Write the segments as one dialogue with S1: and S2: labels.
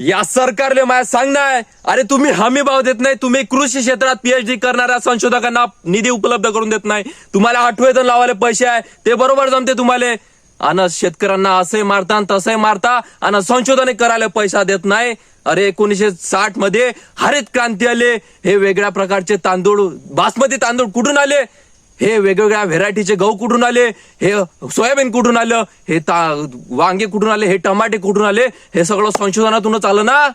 S1: या सरकारले माझ्या सांगणार अरे तुम्ही हमी भाव देत नाही तुम्ही कृषी क्षेत्रात पीएचडी करणाऱ्या संशोधकांना निधी उपलब्ध करून देत नाही. तुम्हाला आठवेतन लावायला पैसे आहे ते बरोबर जमते तुम्हाला. आणि शेतकऱ्यांना असंही मारता आणि तसंही मारता आणि संशोधन करायला पैसा देत नाही. अरे एकोणीसशे साठमध्ये हरित क्रांती आले. हे वेगळ्या प्रकारचे तांदूळ बासमती तांदूळ कुठून आले? हे वेगवेगळ्या व्हेरायटीचे गहू कुठून आले? हे सोयाबीन कुठून आलं? हे ता वांगे कुठून आले? हे टमाटे कुठून आले? हे सगळं संशोधनातूनच आलं ना?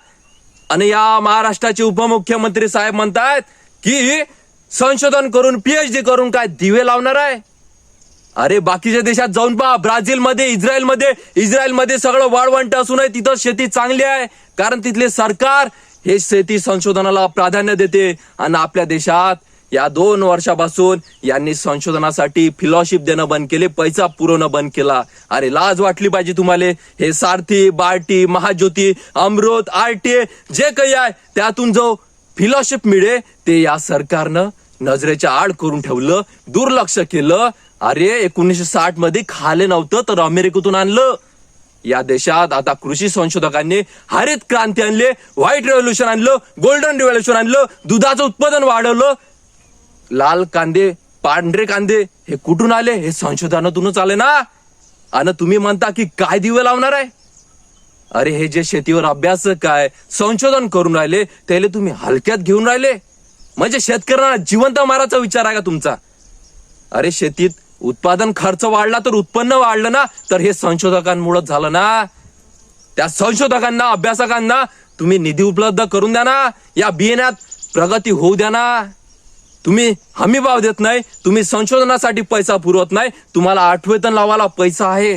S1: आणि या महाराष्ट्राचे उपमुख्यमंत्री साहेब म्हणतायत की संशोधन करून पीएचडी करून काय दिवे लावणार आहे? अरे बाकीच्या देशात जाऊन पहा. ब्राझीलमध्ये इस्रायलमध्ये इस्रायलमध्ये सगळं वाळवंट असूनही तिथं शेती चांगली आहे. कारण तिथले सरकार हे शेती संशोधनाला प्राधान्य देते आणि आपल्या देशात या दोन वर्षापासून यांनी संशोधनासाठी फिलॉशिप देणं बंद केले पैसा पुरवणं बंद केला. अरे लाज वाटली पाहिजे तुम्हाला? हे सारथी बार्टी महाज्योती अमृत आरटी जे काही आहे त्यातून जो फिलॉशिप मिळे ते या सरकारनं नजरेच्या आड करून ठेवलं दुर्लक्ष केलं. अरे एकोणीसशे साठमध्ये खाले नव्हतं तर अमेरिकेतून आणलं. या देशात आता कृषी संशोधकांनी हरित क्रांती आणले व्हाईट रेव्होल्युशन आणलं गोल्डन रेव्होल्युशन आणलं दुधाचं उत्पादन वाढवलं लाल कांदे पांढरे कांदे हे कुठून आले? हे संशोधनातूनच आले ना? आणि तुम्ही म्हणता की काय दिवे लावणार आहे? अरे हे जे शेतीवर अभ्यास काय संशोधन करून राहिले त्याला तुम्ही हलक्यात घेऊन राहिले. म्हणजे शेतकऱ्यांना जिवंत मारायचा विचार आहे का तुमचा? अरे शेतीत उत्पादन खर्च वाढला तर उत्पन्न वाढलं ना? तर हे संशोधकांमुळे झालं ना? त्या संशोधकांना अभ्यासकांना तुम्ही निधी उपलब्ध करून द्या ना? या बियाण्यात प्रगती होऊ द्या ना? तुम्ही हमी भाव देत नाही तुम्ही संशोधनासाठी पैसा पुरवत नाही तुम्हाला आठवेतन लावायला पैसा आहे.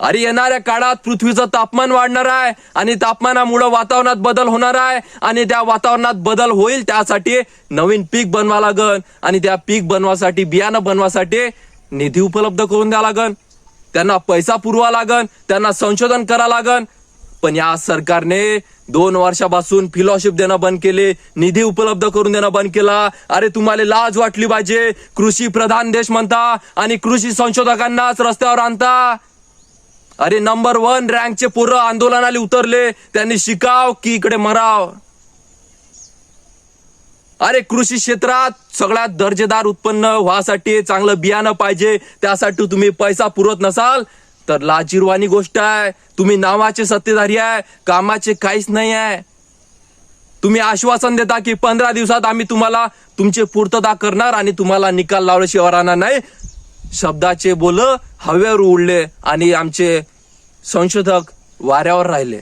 S1: अरे येणाऱ्या काळात पृथ्वीचं तापमान वाढणार आहे आणि तापमानामुळे वातावरणात बदल होणार आहे आणि त्या वातावरणात बदल होईल त्यासाठी नवीन पीक बनवा लागन आणि त्या पीक बनवासाठी बियाणं बनवासाठी निधी उपलब्ध करून द्या लागन. त्यांना पैसा पुरवा लागन त्यांना संशोधन करा लागन. पण या सरकारने दोन वर्षापासून फिलॉशिप देणं बंद केले निधी उपलब्ध करून देणं बंद केला. अरे तुम्हाला लाज वाटली पाहिजे. कृषी प्रधान देश म्हणता आणि कृषी संशोधकांनाच रस्त्यावर आणता. अरे नंबर वन रँकचे पोरं आंदोलनाला उतरले. त्यांनी शिकाव की इकडे मराव? अरे कृषी क्षेत्रात सगळ्यात दर्जेदार उत्पन्न व्हासाठी चांगलं बियाणं पाहिजे. त्यासाठी तुम्ही पैसा पुरवत नसाल. तर लाजीरवाणी गोष्ट आहे. तुम्ही नावाचे सत्तेधारी आहे. कामाचे काहीच नाही आहे. तुम्ही आश्वासन देता की पंधरा दिवसात आम्ही तुम्हाला तुमची पूर्तता करणार आणि तुम्हाला निकाल लावल्याशिवाय राहणार नाही. शब्दाचे बोल हवेवर उडले आणि आमचे संशोधक वाऱ्यावर राहिले.